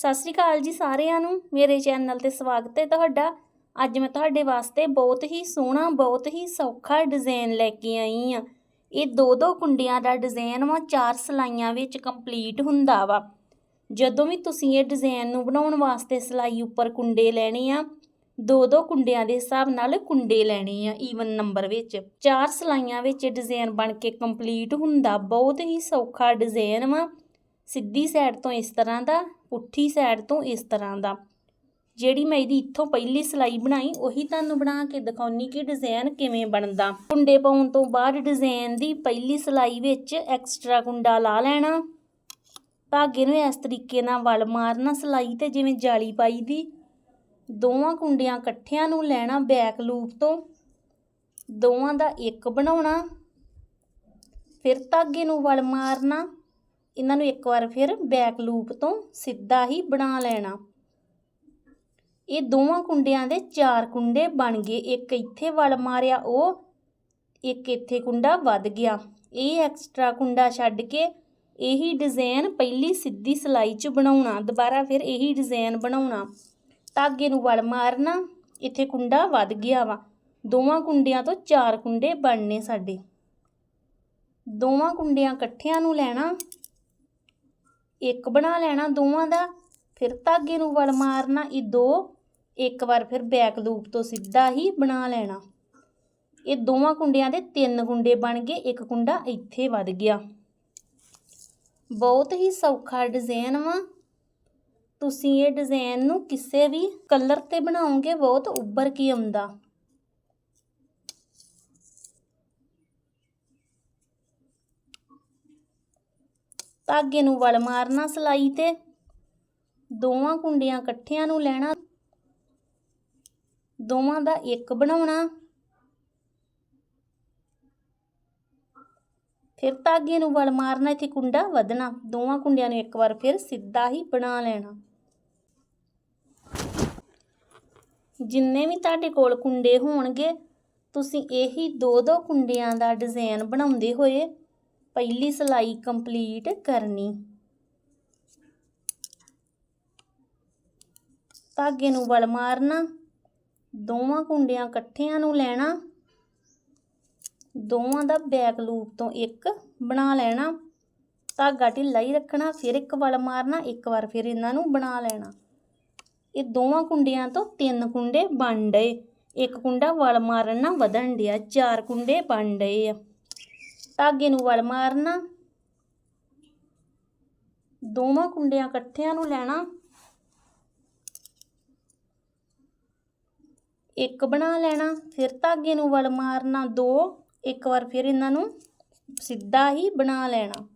ਸਤਿ ਸ਼੍ਰੀ ਅਕਾਲ ਜੀ ਸਾਰਿਆਂ ਨੂੰ, ਮੇਰੇ ਚੈਨਲ ਤੇ ਸਵਾਗਤ ਹੈ ਤੁਹਾਡਾ। ਅੱਜ ਮੈਂ ਤੁਹਾਡੇ ਵਾਸਤੇ ਬਹੁਤ ਹੀ ਸੋਹਣਾ, ਬਹੁਤ ਹੀ ਸੌਖਾ ਡਿਜ਼ਾਈਨ ਲੈ ਕੇ ਆਈ ਆ ਇਹ ਦੋ ਦੋ ਕੁੰਡੀਆਂ ਦਾ ਡਿਜ਼ਾਈਨ ਵਾ, ਚਾਰ ਸਲਾਈਆਂ ਵਿੱਚ ਕੰਪਲੀਟ ਹੁੰਦਾ ਵਾ। ਜਦੋਂ ਵੀ ਤੁਸੀਂ ਇਹ ਡਿਜ਼ਾਈਨ ਨੂੰ ਬਣਾਉਣ ਵਾਸਤੇ ਸਲਾਈ ਉੱਪਰ ਕੁੰਡੇ ਲੈਣੇ ਆ ਦੋ ਦੋ ਕੁੰਡਿਆਂ ਦੇ ਹਿਸਾਬ ਨਾਲ ਕੁੰਡੇ ਲੈਣੇ ਆ ਈਵਨ ਨੰਬਰ ਵਿੱਚ। ਚਾਰ ਸਲਾਈਆਂ ਵਿੱਚ ਡਿਜ਼ਾਈਨ ਬਣ ਕੇ ਕੰਪਲੀਟ ਹੁੰਦਾ, ਬਹੁਤ ਹੀ ਸੌਖਾ ਡਿਜ਼ਾਈਨ ਵਾ। ਸਿੱਧੀ ਸਾਈਡ ਤੋਂ ਇਸ ਤਰ੍ਹਾਂ ਦਾ ਪੁੱਠੀ ਸਾਈਡ ਤੋਂ ਇਸ ਤਰ੍ਹਾਂ ਦਾ। ਜਿਹੜੀ ਮੈਂ ਇਹਦੀ ਇੱਥੋਂ ਪਹਿਲੀ ਸਲਾਈ ਬਣਾਈ, ਉਹੀ ਤੁਹਾਨੂੰ ਬਣਾ ਕੇ ਦਿਖਾਉਣੀ ਕਿ ਡਿਜ਼ਾਈਨ ਕਿਵੇਂ ਬਣਦਾ। ਕੁੰਡੇ ਪਾਉਣ ਤੋਂ ਬਾਅਦ ਡਿਜ਼ਾਈਨ ਦੀ ਪਹਿਲੀ ਸਲਾਈ ਵਿੱਚ ਐਕਸਟਰਾ ਕੁੰਡਾ ਲਾ ਲੈਣਾ। ਧਾਗੇ ਨੂੰ ਇਸ ਤਰੀਕੇ ਨਾਲ ਵਲ ਮਾਰਨਾ ਸਲਾਈ ਤੇ ਜਿਵੇਂ ਜਾਲੀ ਪਾਈ ਦੀ। ਦੋਵਾਂ ਕੁੰਡਿਆਂ ਇਕੱਠਿਆਂ ਨੂੰ ਲੈਣਾ ਬੈਕ ਲੂਪ ਤੋਂ। ਦੋਵਾਂ ਦਾ ਇੱਕ ਬਣਾਉਣਾ। ਫਿਰ ਧਾਗੇ ਨੂੰ ਵਲ ਮਾਰਨਾ। ਇਹਨਾਂ ਨੂੰ ਇੱਕ ਵਾਰ ਫਿਰ ਬੈਕ ਲੂਪ ਤੋਂ ਸਿੱਧਾ ਹੀ ਬਣਾ ਲੈਣਾ। ਇਹ ਦੋਵਾਂ ਕੁੰਡਿਆਂ ਦੇ ਚਾਰ ਕੁੰਡੇ ਬਣ ਗਏ। ਇੱਕ ਇੱਥੇ ਵਲ ਮਾਰਿਆ, ਉਹ ਇੱਕ ਇੱਥੇ ਕੁੰਡਾ ਵੱਧ ਗਿਆ। ਇਹ ਐਕਸਟਰਾ ਕੁੰਡਾ ਛੱਡ ਕੇ ਇਹੀ ਡਿਜ਼ਾਈਨ ਪਹਿਲੀ ਸਿੱਧੀ ਸਲਾਈ 'ਚ ਬਣਾਉਣਾ, ਦੁਬਾਰਾ ਫਿਰ ਇਹੀ ਡਿਜ਼ਾਈਨ ਬਣਾਉਣਾ। ਧਾਗੇ ਨੂੰ ਵਲ ਮਾਰਨਾ, ਇੱਥੇ ਕੁੰਡਾ ਵੱਧ ਗਿਆ ਵਾ। ਦੋਵਾਂ ਕੁੰਡਿਆਂ ਤੋਂ ਚਾਰ ਕੁੰਡੇ ਬਣਨੇ ਸਾਡੇ। ਦੋਵਾਂ ਕੁੰਡਿਆਂ ਇਕੱਠਿਆਂ ਨੂੰ ਲੈਣਾ ਇੱਕ ਬਣਾ ਲੈਣਾ ਦੋਵਾਂ ਦਾ, ਫਿਰ ਧਾਗੇ ਨੂੰ ਵਲ ਮਾਰਨਾ ਇਹ ਦੋ, ਇੱਕ ਵਾਰ ਫਿਰ ਬੈਕ ਲੂਪ ਤੋਂ ਸਿੱਧਾ ਹੀ ਬਣਾ ਲੈਣਾ। ਇਹ ਦੋਵਾਂ ਕੁੰਡਿਆਂ ਦੇ ਤਿੰਨ ਕੁੰਡੇ ਬਣ ਗਏ, ਇੱਕ ਕੁੰਡਾ ਇੱਥੇ ਵੱਧ ਗਿਆ। ਬਹੁਤ ਹੀ ਸੌਖਾ ਡਿਜ਼ਾਈਨ ਵਾ। ਤੁਸੀਂ ਇਹ ਡਿਜ਼ਾਈਨ ਨੂੰ ਕਿਸੇ ਵੀ ਕਲਰ ਤੇ ਬਣਾਓਗੇ, ਬਹੁਤ ਉੱਭਰ ਕੇ ਆਉਂਦਾ। ਧਾਗੇ ਨੂੰ ਵਲ ਮਾਰਨਾ, ਸਲਾਈ ਤੇ ਦੋਵਾਂ ਕੁੰਡਿਆਂ ਇਕੱਠਿਆਂ ਨੂੰ ਲੈਣਾ, ਦੋਵਾਂ ਦਾ ਇੱਕ ਬਣਾਉਣਾ। ਫਿਰ ਧਾਗੇ ਨੂੰ ਵਲ ਮਾਰਨਾ, ਇੱਥੇ ਕੁੰਡਾ ਵਧਣਾ, ਦੋਵਾਂ ਕੁੰਡਿਆਂ ਨੂੰ ਇੱਕ ਵਾਰ ਫਿਰ ਸਿੱਧਾ ਹੀ ਬਣਾ ਲੈਣਾ। ਜਿੰਨੇ ਵੀ ਤੁਹਾਡੇ ਕੋਲ ਕੁੰਡੇ ਹੋਣਗੇ, ਤੁਸੀਂ ਇਹੀ ਦੋ ਦੋ ਕੁੰਡਿਆਂ ਦਾ ਡਿਜ਼ਾਈਨ ਬਣਾਉਂਦੇ ਹੋਏ ਪਹਿਲੀ ਸਲਾਈ ਕੰਪਲੀਟ ਕਰਨੀ। ਧਾਗੇ ਨੂੰ ਵਲ ਮਾਰਨਾ, ਦੋਵਾਂ ਕੁੰਡਿਆਂ ਇਕੱਠਿਆਂ ਨੂੰ ਲੈਣਾ, ਦੋਵਾਂ ਦਾ ਬੈਕ ਲੂਪ ਤੋਂ ਇੱਕ ਬਣਾ ਲੈਣਾ, ਧਾਗਾ ਢਿੱਲਾ ਹੀ ਰੱਖਣਾ, ਫਿਰ ਇੱਕ ਵਲ ਮਾਰਨਾ, ਇੱਕ ਵਾਰ ਫਿਰ ਇਹਨਾਂ ਨੂੰ ਬਣਾ ਲੈਣਾ। ਇਹ ਦੋਵਾਂ ਕੁੰਡਿਆਂ ਤੋਂ ਤਿੰਨ ਕੁੰਡੇ ਬਣ ਡਏ। ਇੱਕ ਕੁੰਡਾ ਵਲ ਮਾਰਨ ਨਾਲ ਵਧਣ ਡਿਆ, ਚਾਰ ਕੁੰਡੇ ਬਣ ਡਏ ਆ। ਧਾਗੇ ਨੂੰ ਵਲ ਮਾਰਨਾ। ਦੋਵਾਂ ਕੁੰਡਿਆਂ ਇਕੱਠਿਆਂ ਨੂੰ ਲੈਣਾ। ਇੱਕ ਬਣਾ ਲੈਣਾ, ਫਿਰ ਧਾਗੇ ਨੂੰ ਵਲ ਮਾਰਨਾ ਦੋ। ਇੱਕ ਵਾਰ ਫਿਰ ਇਹਨਾਂ ਨੂੰ ਸਿੱਧਾ ਹੀ ਬਣਾ ਲੈਣਾ।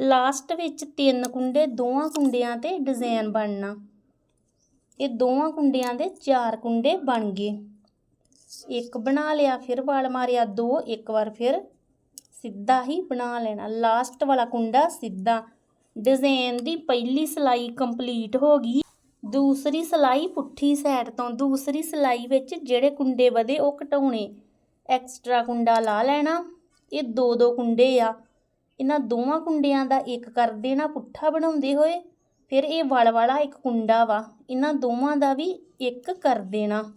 ਲਾਸਟ ਵਿੱਚ ਤਿੰਨ ਕੁੰਡੇ ਦੋਵਾਂ ਕੁੰਡਿਆਂ ਤੇ ਡਿਜ਼ਾਈਨ ਬਣਨਾ। ਇਹ ਦੋਵਾਂ ਕੁੰਡਿਆਂ ਦੇ ਚਾਰ ਕੁੰਡੇ ਬਣ ਗਏ। ਇੱਕ ਬਣਾ ਲਿਆ, ਫਿਰ ਵਲ ਮਾਰਿਆ ਦੋ, ਇੱਕ ਵਾਰ ਫਿਰ ਸਿੱਧਾ ਹੀ ਬਣਾ ਲੈਣਾ। ਲਾਸਟ ਵਾਲਾ ਕੁੰਡਾ ਸਿੱਧਾ। ਡਿਜ਼ਾਈਨ ਦੀ ਪਹਿਲੀ ਸਲਾਈ ਕੰਪਲੀਟ ਹੋ ਗਈ। ਦੂਸਰੀ ਸਲਾਈ ਪੁੱਠੀ ਸਾਈਡ ਤੋਂ। ਦੂਸਰੀ ਸਲਾਈ ਵਿੱਚ ਜਿਹੜੇ ਕੁੰਡੇ ਵਧੇ, ਉਹ ਘਟਾਉਣੇ। ਐਕਸਟਰਾ ਕੁੰਡਾ ਲਾ ਲੈਣਾ। ਇਹ ਦੋ ਦੋ ਕੁੰਡੇ ਆ। ਇਹਨਾਂ ਦੋਵਾਂ ਕੁੰਡਿਆਂ ਦਾ ਇੱਕ ਕਰ ਦੇਣਾ ਪੁੱਠਾ ਬਣਾਉਂਦੇ ਹੋਏ, ਫਿਰ ਇਹ ਵਲ ਵਾਲਾ ਇੱਕ ਕੁੰਡਾ ਵਾ। ਇਹਨਾਂ ਦੋਵਾਂ ਦਾ ਵੀ ਇੱਕ ਕਰ ਦੇਣਾ।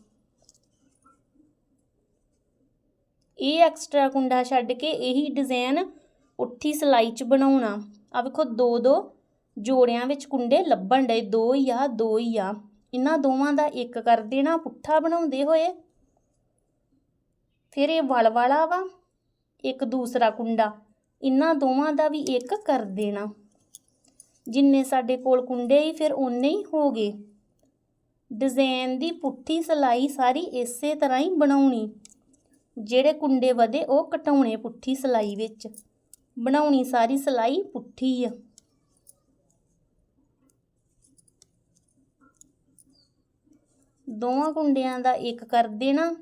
ਇਹ ਐਕਸਟਰਾ ਕੁੰਡਾ ਛੱਡ ਕੇ ਇਹੀ ਡਿਜ਼ਾਈਨ ਉੱਠੀ ਸਲਾਈ 'ਚ ਬਣਾਉਣਾ। ਆ ਵੇਖੋ, ਦੋ ਦੋ ਜੋੜਿਆਂ ਵਿੱਚ ਕੁੰਡੇ ਲੱਭਣ ਡਏ, ਦੋ ਹੀ ਆ, ਦੋ ਹੀ ਆ। ਇਹਨਾਂ ਦੋਵਾਂ ਦਾ ਇੱਕ ਕਰ ਦੇਣਾ, ਪੁੱਠਾ ਬਣਾਉਂਦੇ ਹੋਏ। ਫਿਰ ਇਹ ਵਲ ਵਾਲਾ ਵਾ, ਇੱਕ ਦੂਸਰਾ ਕੁੰਡਾ। ਇਹਨਾਂ ਦੋਵਾਂ ਦਾ ਵੀ ਇੱਕ ਕਰ ਦੇਣਾ। ਜਿੰਨੇ ਸਾਡੇ ਕੋਲ ਕੁੰਡੇ ਹੀ ਫਿਰ ਉਨੇ ਹੀ ਹੋ ਗਏ। ਡਿਜ਼ਾਈਨ ਦੀ ਪੁੱਠੀ ਸਲਾਈ ਸਾਰੀ ਇਸੇ ਤਰ੍ਹਾਂ ਹੀ ਬਣਾਉਣੀ। ਜਿਹੜੇ ਕੁੰਡੇ ਵਧੇ ਉਹ ਘਟਾਉਣੇ ਪੁੱਠੀ ਸਲਾਈ ਵਿੱਚ। ਬਣਾਉਣੀ ਸਾਰੀ ਸਲਾਈ ਪੁੱਠੀ ਆ। ਦੋਵਾਂ ਕੁੰਡਿਆਂ ਦਾ ਇੱਕ ਕਰ ਦੇਣਾ,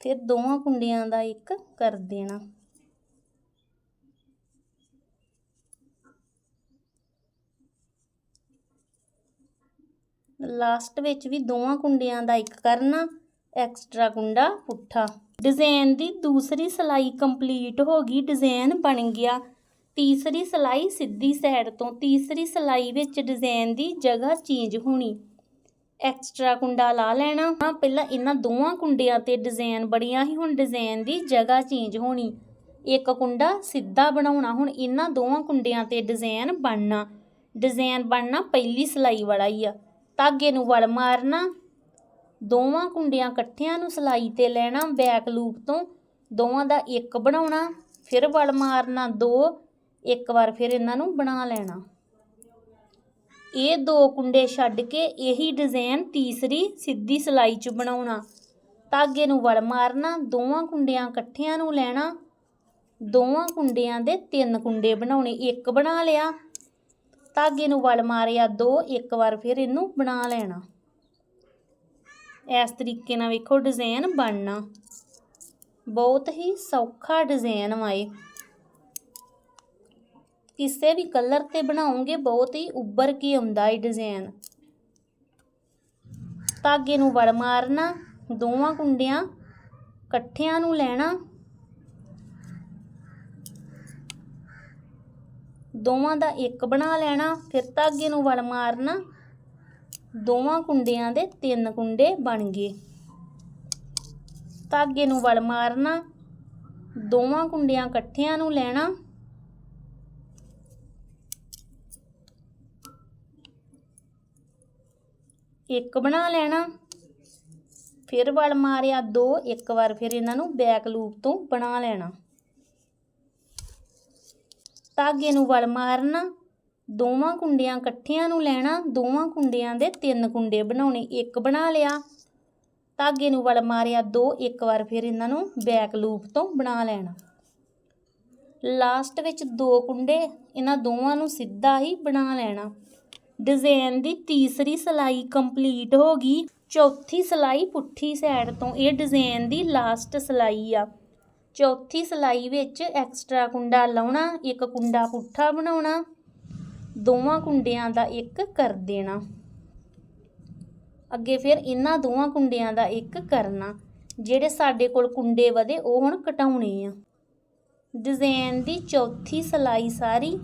ਫਿਰ ਦੋਵਾਂ ਕੁੰਡਿਆਂ ਦਾ ਇੱਕ ਕਰ ਦੇਣਾ। ਲਾਸਟ ਵਿੱਚ ਵੀ ਦੋਵਾਂ ਕੁੰਡਿਆਂ ਦਾ ਇੱਕ ਕਰਨਾ। ਐਕਸਟਰਾ ਕੁੰਡਾ ਪੁੱਠਾ। ਡਿਜ਼ਾਈਨ ਦੀ ਦੂਸਰੀ ਸਲਾਈ ਕੰਪਲੀਟ ਹੋ ਗਈ ਡਿਜ਼ਾਈਨ ਬਣ ਗਿਆ। ਤੀਸਰੀ ਸਲਾਈ ਸਿੱਧੀ ਸਾਈਡ ਤੋਂ, ਤੀਸਰੀ ਸਲਾਈ ਵਿੱਚ ਡਿਜ਼ਾਈਨ ਦੀ ਜਗ੍ਹਾ ਚੇਂਜ ਹੋਣੀ। ਐਕਸਟਰਾ ਕੁੰਡਾ ਲਾ ਲੈਣਾ। ਹਾਂ, ਪਹਿਲਾਂ ਇਹਨਾਂ ਦੋਵਾਂ ਕੁੰਡਿਆਂ ਤੇ ਡਿਜ਼ਾਈਨ ਬੜੀਆਂ ਹੀ ਹੁਣ ਡਿਜ਼ਾਈਨ ਦੀ ਜਗ੍ਹਾ ਚੇਂਜ ਹੋਣੀ। ਇੱਕ ਕੁੰਡਾ ਸਿੱਧਾ ਬਣਾਉਣਾ, ਹੁਣ ਇਹਨਾਂ ਦੋਵਾਂ ਕੁੰਡਿਆਂ ਤੇ ਡਿਜ਼ਾਈਨ ਬਣਨਾ। ਡਿਜ਼ਾਈਨ ਬਣਨਾ ਪਹਿਲੀ ਸਲਾਈ ਵਾਲਾ ਹੀ ਆ। ਧਾਗੇ ਨੂੰ ਵਲ ਮਾਰਨਾ। ਦੋਵਾਂ ਕੁੰਡਿਆਂ ਇਕੱਠਿਆਂ ਨੂੰ ਸਲਾਈ ਤੇ ਲੈਣਾ ਬੈਕ ਲੂਪ ਤੋਂ। ਦੋਵਾਂ ਦਾ ਇੱਕ ਬਣਾਉਣਾ, ਫਿਰ ਵਲ ਮਾਰਨਾ ਦੋ, ਇੱਕ ਵਾਰ ਫਿਰ ਇਹਨਾਂ ਨੂੰ ਬਣਾ ਲੈਣਾ। ਇਹ ਦੋ ਕੁੰਡੇ ਛੱਡ ਕੇ ਇਹੀ ਡਿਜ਼ਾਈਨ ਤੀਸਰੀ ਸਿੱਧੀ ਸਲਾਈ 'ਚ ਬਣਾਉਣਾ। ਧਾਗੇ ਨੂੰ ਵਲ ਮਾਰਨਾ, ਦੋਵਾਂ ਕੁੰਡਿਆਂ ਇਕੱਠਿਆਂ ਨੂੰ ਲੈਣਾ। ਦੋਵਾਂ ਕੁੰਡਿਆਂ ਦੇ ਤਿੰਨ ਕੁੰਡੇ ਬਣਾਉਣੇ, ਇੱਕ ਬਣਾ ਲਿਆ। ਧਾਗੇ ਨੂੰ ਵਲ ਮਾਰਿਆ ਦੋ, ਇੱਕ ਵਾਰ ਫਿਰ ਇਹਨੂੰ ਬਣਾ ਲੈਣਾ। ਇਸ ਤਰੀਕੇ ਨਾਲ ਵੇਖੋ ਡਿਜ਼ਾਈਨ ਬਣਨਾ। ਬਹੁਤ ਹੀ ਸੌਖਾ ਡਿਜ਼ਾਈਨ ਵਾਏ ਕਿਸੇ ਵੀ ਕਲਰ ਤੇ ਬਣਾਉਂਗੇ ਬਹੁਤ ਹੀ ਉੱਭਰ ਕੇ ਆਉਂਦਾ ਇਹ ਡਿਜ਼ਾਈਨ ਧਾਗੇ ਨੂੰ ਵੜ ਮਾਰਨਾ, ਦੋਵਾਂ ਕੁੰਡਿਆਂ ਇਕੱਠਿਆਂ ਨੂੰ ਲੈਣਾ। ਦੋਵਾਂ ਦਾ ਇੱਕ ਬਣਾ ਲੈਣਾ, ਫਿਰ ਧਾਗੇ ਨੂੰ ਵੜ ਮਾਰਨਾ। ਦੋਵਾਂ ਕੁੰਡਿਆਂ ਦੇ ਤਿੰਨ ਕੁੰਡੇ ਬਣ ਗਏ। ਧਾਗੇ ਨੂੰ ਵਲ ਮਾਰਨਾ, ਦੋਵਾਂ ਕੁੰਡਿਆਂ ਇਕੱਠਿਆਂ ਨੂੰ ਲੈਣਾ। ਇੱਕ ਬਣਾ ਲੈਣਾ, ਫਿਰ ਵਲ ਮਾਰਿਆ ਦੋ, ਇੱਕ ਵਾਰ ਫਿਰ ਇਹਨਾਂ ਨੂੰ ਬੈਕ ਲੂਪ ਤੋਂ ਬਣਾ ਲੈਣਾ। ਧਾਗੇ ਨੂੰ ਵਲ ਮਾਰਨਾ ਦੋਵਾਂ ਕੁੰਡਿਆਂ ਇਕੱਠਿਆਂ ਨੂੰ ਲੈਣਾ, ਦੋਵਾਂ ਕੁੰਡਿਆਂ ਦੇ ਤਿੰਨ ਕੁੰਡੇ ਬਣਾਉਣੇ, ਇੱਕ ਬਣਾ ਲਿਆ। ਧਾਗੇ ਨੂੰ ਵਲ ਮਾਰਿਆ ਦੋ, ਇੱਕ ਵਾਰ ਫਿਰ ਇਹਨਾਂ ਨੂੰ ਬੈਕ ਲੂਪ ਤੋਂ ਬਣਾ ਲੈਣਾ। ਲਾਸਟ ਵਿੱਚ ਦੋ ਕੁੰਡੇ, ਇਹਨਾਂ ਦੋਵਾਂ ਨੂੰ ਸਿੱਧਾ ਹੀ ਬਣਾ ਲੈਣਾ। ਡਿਜ਼ਾਈਨ ਦੀ ਤੀਸਰੀ ਸਲਾਈ ਕੰਪਲੀਟ ਹੋ ਗਈ। ਚੌਥੀ ਸਲਾਈ ਪੁੱਠੀ ਸਾਈਡ ਤੋਂ, ਇਹ ਡਿਜ਼ਾਈਨ ਦੀ ਲਾਸਟ ਸਲਾਈ ਆ। ਚੌਥੀ ਸਲਾਈ ਵਿੱਚ ਐਕਸਟਰਾ ਕੁੰਡਾ ਲਾਉਣਾ, ਇੱਕ ਕੁੰਡਾ ਪੁੱਠਾ ਬਣਾਉਣਾ। ਦੋਵਾਂ ਕੁੰਡਿਆਂ ਦਾ ਇੱਕ ਕਰ ਦੇਣਾ। ਅੱਗੇ ਫਿਰ ਇਹਨਾਂ ਦੋਵਾਂ ਕੁੰਡਿਆਂ ਦਾ ਇੱਕ ਕਰਨਾ। ਜਿਹੜੇ ਸਾਡੇ ਕੋਲ ਕੁੰਡੇ ਵਧੇ, ਉਹ ਹੁਣ ਘਟਾਉਣੇ ਆ। ਡਿਜ਼ਾਈਨ ਦੀ ਚੌਥੀ ਸਲਾਈ ਸਾਰੀ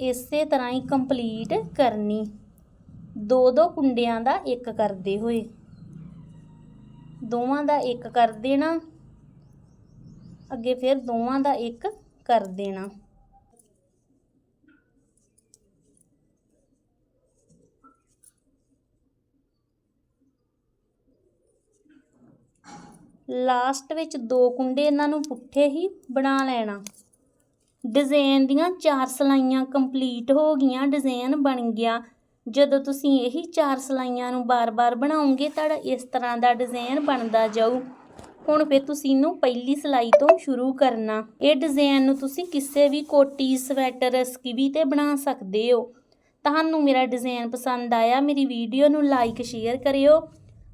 ਇਸੇ ਤਰ੍ਹਾਂ ਹੀ ਕੰਪਲੀਟ ਕਰਨੀ। ਦੋ ਦੋ ਕੁੰਡਿਆਂ ਦਾ ਇੱਕ ਕਰਦੇ ਹੋਏ। ਦੋਵਾਂ ਦਾ ਇੱਕ ਕਰ ਦੇਣਾ। ਅੱਗੇ ਫਿਰ ਦੋਵਾਂ ਦਾ ਇੱਕ ਕਰ ਦੇਣਾ। ਲਾਸਟ ਵਿੱਚ ਦੋ ਕੁੰਡੇ ਇਹਨਾਂ ਨੂੰ ਪੁੱਠੇ ਹੀ ਬਣਾ ਲੈਣਾ। ਡਿਜ਼ਾਈਨ ਦੀਆਂ ਚਾਰ ਸਲਾਈਆਂ ਕੰਪਲੀਟ ਹੋ ਗਈਆਂ ਡਿਜ਼ਾਈਨ ਬਣ ਗਿਆ। ਜਦੋਂ ਤੁਸੀਂ ਇਹੀ ਚਾਰ ਸਲਾਈਆਂ ਨੂੰ ਬਾਰ-ਬਾਰ ਬਣਾਉਂਗੇ ਤੁਹਾਡਾ ਇਸ ਤਰ੍ਹਾਂ ਦਾ ਡਿਜ਼ਾਈਨ ਬਣਦਾ ਜਾਊ। ਹੁਣ ਫਿਰ ਤੁਸੀਂ ਇਹਨੂੰ ਪਹਿਲੀ ਸਲਾਈ ਤੋਂ ਸ਼ੁਰੂ ਕਰਨਾ। ਇਹ ਡਿਜ਼ਾਈਨ ਨੂੰ ਤੁਸੀਂ ਕਿਸੇ ਵੀ ਕੋਟੀ, ਸਵੈਟਰ, ਸਕਿਵੀ ਤੇ ਬਣਾ ਸਕਦੇ ਹੋ। ਤੁਹਾਨੂੰ ਮੇਰਾ ਡਿਜ਼ਾਈਨ ਪਸੰਦ ਆਇਆ, ਮੇਰੀ ਵੀਡੀਓ ਨੂੰ ਲਾਈਕ, ਸ਼ੇਅਰ ਕਰਿਓ।